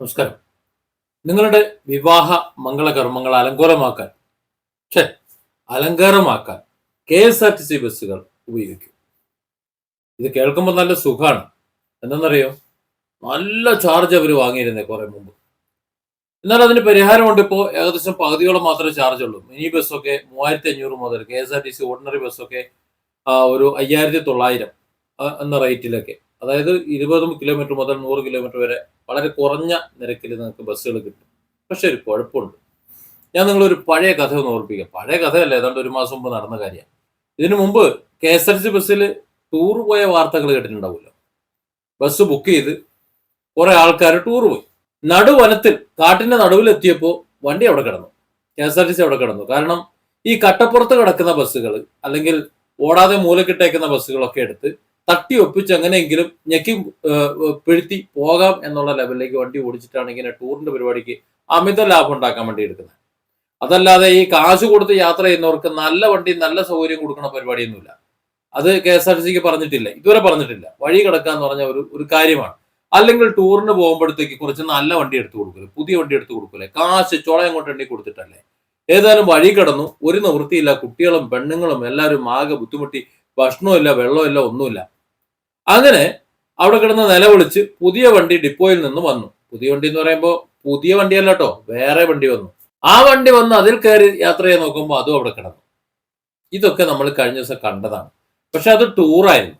നമസ്കാരം. നിങ്ങളുടെ വിവാഹ മംഗളകർമ്മങ്ങൾ അലങ്കോലമാക്കാൻ ഛേ അലങ്കാരമാക്കാൻ K S R T C ബസ്സുകൾ ഉപയോഗിക്കും. ഇത് കേൾക്കുമ്പോൾ നല്ല സുഖമാണ് എന്തെന്നറിയോ? നല്ല ചാർജ് അവർ വാങ്ങിയിരുന്നേ കുറെ മുമ്പ്. എന്നാൽ അതിന് പരിഹാരമുണ്ട് ഇപ്പോൾ ഏകദേശം പകുതിയോളം മാത്രമേ ചാർജ് ഉള്ളൂ. മിനി ബസ്സൊക്കെ മൂവായിരത്തി അഞ്ഞൂറ് മുതൽ K S R T C ordinary ബസ്സൊക്കെ ഒരു അയ്യായിരത്തി തൊള്ളായിരം എന്ന റേറ്റിലൊക്കെ അതായത് ഇരുപത് കിലോമീറ്റർ മുതൽ നൂറ് കിലോമീറ്റർ വരെ വളരെ കുറഞ്ഞ നിരക്കിൽ നിങ്ങൾക്ക് ബസ്സുകൾ കിട്ടും. പക്ഷെ ഒരു കുഴപ്പമുണ്ട്. ഞാൻ നിങ്ങളൊരു പഴയ കഥ ഒന്ന് ഓർപ്പിക്കാം. പഴയ കഥയല്ല ഏതാണ്ട് ഒരു മാസം മുമ്പ് നടന്ന കാര്യമാണ്. ഇതിനു മുമ്പ് കെ എസ് ആർ സി ബസ്സിൽ ടൂർ പോയ വാർത്തകൾ കേട്ടിട്ടുണ്ടാവില്ല ബസ് ബുക്ക് ചെയ്ത് കുറെ ആൾക്കാർ ടൂർ പോയി. നടുവനത്തിൽ കാട്ടിന്റെ നടുവിലെത്തിയപ്പോൾ വണ്ടി അവിടെ കിടന്നു. K S R T C അവിടെ കിടന്നു. കാരണം ഈ കട്ടപ്പുറത്ത് കിടക്കുന്ന ബസ്സുകൾ അല്ലെങ്കിൽ ഓടാതെ മൂലക്കിട്ടേക്കുന്ന ബസ്സുകളൊക്കെ എടുത്ത് തട്ടി ഒപ്പിച്ച് എങ്ങനെയെങ്കിലും ഞെക്കി പിഴുത്തി പോകാം എന്നുള്ള ലെവലിലേക്ക് വണ്ടി ഓടിച്ചിട്ടാണ് ഇങ്ങനെ ടൂറിന്റെ പരിപാടിക്ക് അമിത ലാഭം ഉണ്ടാക്കാൻ വേണ്ടി എടുക്കുന്നത്. അതല്ലാതെ ഈ കാശ് കൊടുത്ത് യാത്ര ചെയ്യുന്നവർക്ക് നല്ല വണ്ടി നല്ല സൗകര്യം കൊടുക്കുന്ന പരിപാടിയൊന്നുമില്ല. അത് കെ എസ് ആർ ടി സിക്ക് പറഞ്ഞിട്ടില്ല. ഇതുവരെ പറഞ്ഞിട്ടില്ല. വഴി കിടക്കുക എന്ന് പറഞ്ഞ ഒരു ഒരു കാര്യമാണ്. അല്ലെങ്കിൽ ടൂറിന് പോകുമ്പോഴത്തേക്ക് കുറച്ച് നല്ല വണ്ടി എടുത്തു കൊടുക്കില്ലേ പുതിയ വണ്ടി എടുത്തു കൊടുക്കില്ലേ കാശ് ചോളയം കൊണ്ട് എണ്ണി കൊടുത്തിട്ടല്ലേ? ഏതായാലും വഴി കിടന്നു. ഒരു നിവൃത്തിയില്ല. കുട്ടികളും പെണ്ണുങ്ങളും എല്ലാവരും ആകെ ബുദ്ധിമുട്ടി. ഭക്ഷണമില്ല വെള്ളമില്ല ഒന്നുമില്ല. അങ്ങനെ അവിടെ കിടന്ന് നിലവിളിച്ച് പുതിയ വണ്ടി ഡിപ്പോയിൽ നിന്ന് വന്നു. പുതിയ വണ്ടി എന്ന് പറയുമ്പോൾ പുതിയ വണ്ടിയല്ല കേട്ടോ വേറെ വണ്ടി വന്നു. ആ വണ്ടി വന്ന് അതിൽ കയറി യാത്ര ചെയ്യാൻ നോക്കുമ്പോൾ അതും അവിടെ കിടന്നു. ഇതൊക്കെ നമ്മൾ കഴിഞ്ഞ ദിവസം കണ്ടതാണ്. പക്ഷെ അത് ടൂറായിരുന്നു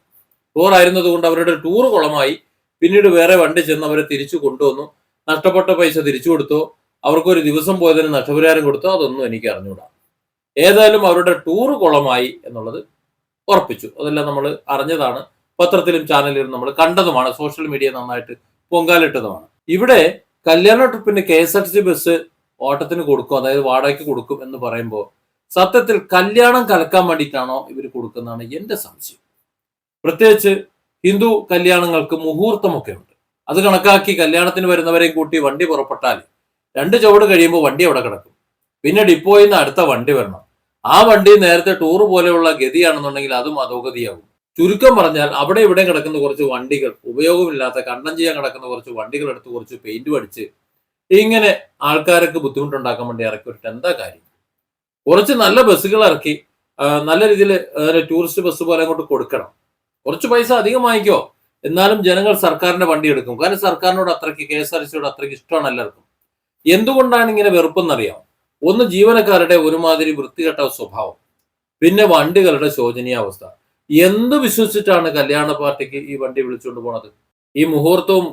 ടൂർ ആയിരുന്നത് കൊണ്ട് അവരുടെ ടൂർ കുളമായി. പിന്നീട് വേറെ വണ്ടി ചെന്ന് അവരെ തിരിച്ചു കൊണ്ടുവന്നു. നഷ്ടപ്പെട്ട പൈസ തിരിച്ചു കൊടുത്തു. അവർക്ക് ഒരു ദിവസം പോയതിന് നഷ്ടപരിഹാരം കൊടുത്തു. അതൊന്നും എനിക്ക് അറിഞ്ഞുകൂടാ ഏതായാലും അവരുടെ ടൂർ കുളമായി എന്നുള്ളത് ഉറപ്പിച്ചു. അതെല്ലാം നമ്മൾ അറിഞ്ഞതാണ്. പത്രത്തിലും ചാനലിലും നമ്മൾ കണ്ടതുമാണ്. സോഷ്യൽ മീഡിയ നന്നായിട്ട് പൊങ്കാലിട്ടതുമാണ്. ഇവിടെ കല്യാണ ട്രിപ്പിന് K S R T C bus ഓട്ടത്തിന് കൊടുക്കും. അതായത് വാടകയ്ക്ക് കൊടുക്കും എന്ന് പറയുമ്പോൾ സത്യത്തിൽ കല്യാണം കലക്കാൻ വേണ്ടിയിട്ടാണോ ഇവർ കൊടുക്കുന്നതാണ് എന്റെ സംശയം. പ്രത്യേകിച്ച് ഹിന്ദു കല്യാണങ്ങൾക്ക് മുഹൂർത്തമൊക്കെ ഉണ്ട് അത് കണക്കാക്കി കല്യാണത്തിന് വരുന്നവരെയും കൂട്ടി വണ്ടി പുറപ്പെട്ടാൽ രണ്ട് ചുവട് കഴിയുമ്പോൾ വണ്ടി അവിടെ കിടക്കും. പിന്നെ ഡിപ്പോയിൽ നിന്ന് അടുത്ത വണ്ടി വരണം. ആ വണ്ടി നേരത്തെ ടൂർ പോലെയുള്ള ഗതിയാണെന്നുണ്ടെങ്കിൽ അതും അധോഗതിയാകും. ചുരുക്കം പറഞ്ഞാൽ അവിടെ ഇവിടെ കിടക്കുന്ന കുറച്ച് വണ്ടികൾ ഉപയോഗമില്ലാത്ത കണ്ടം ചെയ്യാൻ കിടക്കുന്ന കുറച്ച് വണ്ടികൾ എടുത്ത് കുറച്ച് പെയിന്റ് അടിച്ച് ഇങ്ങനെ ആൾക്കാർക്ക് ബുദ്ധിമുട്ടുണ്ടാക്കാൻ വേണ്ടി ഇറക്കി വിട്ടിട്ട് എന്താ കാര്യം? കുറച്ച് നല്ല ബസ്സുകൾ ഇറക്കി നല്ല രീതിയിൽ ടൂറിസ്റ്റ് ബസ് പോലെ അങ്ങോട്ട് കൊടുക്കണം. കുറച്ച് പൈസ അധികം വാങ്ങിക്കോ. എന്നാലും ജനങ്ങൾ സർക്കാരിന്റെ വണ്ടി എടുക്കും. കാരണം സർക്കാരിനോട് അത്രയ്ക്ക് കെ എസ് ആർ സിയോട് അത്രയ്ക്ക് ഇഷ്ടമാണ് എല്ലാവർക്കും. എന്തുകൊണ്ടാണ് ഇങ്ങനെ വെറുപ്പെന്നറിയാം ഒന്ന് ജീവനക്കാരുടെ ഒരുമാതിരി വൃത്തികെട്ട സ്വഭാവം. പിന്നെ വണ്ടികളുടെ ശോചനീയാവസ്ഥ. എന്ത് വിശ്വസിച്ചിട്ടാണ് കല്യാണ പാർട്ടിക്ക് ഈ വണ്ടി വിളിച്ചുകൊണ്ട് പോണത്? ഈ മുഹൂർത്തവും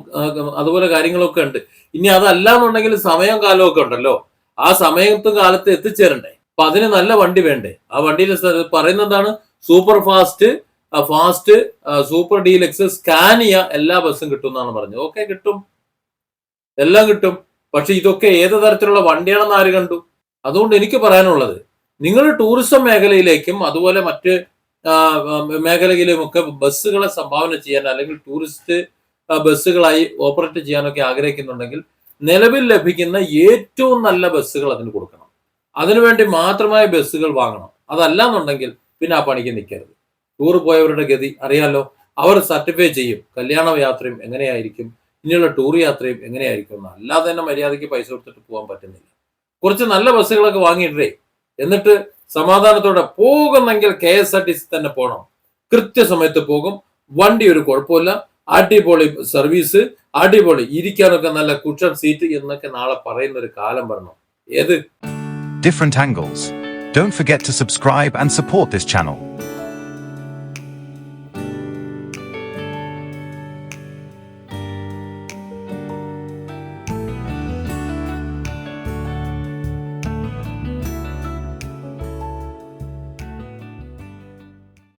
അതുപോലെ കാര്യങ്ങളൊക്കെ ഉണ്ട്. ഇനി അതല്ല എന്നുണ്ടെങ്കിൽ സമയം കാലവും ഒക്കെ ഉണ്ടല്ലോ. ആ സമയത്തും കാലത്ത് എത്തിച്ചേരണ്ടേ? അപ്പൊ അതിന് നല്ല വണ്ടി വേണ്ടേ? ആ വണ്ടിയിൽ പറയുന്ന എന്താണ് super fast fast super deluxe Scania എല്ലാ ബസ്സും കിട്ടും എന്നാണ് പറഞ്ഞത്. ഓക്കെ കിട്ടും. എല്ലാം കിട്ടും. പക്ഷെ ഇതൊക്കെ ഏത് തരത്തിലുള്ള വണ്ടിയാണെന്ന് ആര് കണ്ടു? അതുകൊണ്ട് എനിക്ക് പറയാനുള്ളത് നിങ്ങൾ ടൂറിസം മേഖലയിലേക്കും അതുപോലെ മറ്റ് മേഖലയിലുമൊക്കെ ബസ്സുകളെ സംഭാവന ചെയ്യാൻ അല്ലെങ്കിൽ ടൂറിസ്റ്റ് ബസ്സുകളായി ഓപ്പറേറ്റ് ചെയ്യാനൊക്കെ ആഗ്രഹിക്കുന്നുണ്ടെങ്കിൽ നിലവിൽ ലഭിക്കുന്ന ഏറ്റവും നല്ല ബസ്സുകൾ അതിന് കൊടുക്കണം. അതിനുവേണ്ടി മാത്രമായ ബസ്സുകൾ വാങ്ങണം. അതല്ല എന്നുണ്ടെങ്കിൽ പിന്നെ ആ പണിക്ക് നിൽക്കരുത് ടൂർ പോയവരുടെ ഗതി അറിയാലോ. അവർ സർട്ടിഫൈ ചെയ്യും കല്യാണ യാത്രയും എങ്ങനെയായിരിക്കും? ഇനിയുള്ള ടൂർ യാത്രയും എങ്ങനെയായിരിക്കും? എന്ന് അല്ലാതെ തന്നെ മര്യാദയ്ക്ക് പൈസ കൊടുത്തിട്ട് പോകാൻ പറ്റുന്നില്ല. കുറച്ച് നല്ല ബസ്സുകളൊക്കെ വാങ്ങിയിട്ടേ. എന്നിട്ട് സമാധാനത്തോടെ പോകുന്നെങ്കിൽ K S R T C തന്നെ പോകണം കൃത്യസമയത്ത് പോകും. വണ്ടി ഒരു കുഴപ്പമില്ല. അടിപൊളി സർവീസ്. അടിപൊളി ഇരിക്കാനൊക്കെ നല്ല കുഷൻ സീറ്റ് എന്നൊക്കെ നാളെ പറയുന്ന ഒരു കാലം വരണം. ഏത്? Different angles don't forget to subscribe and support this channel.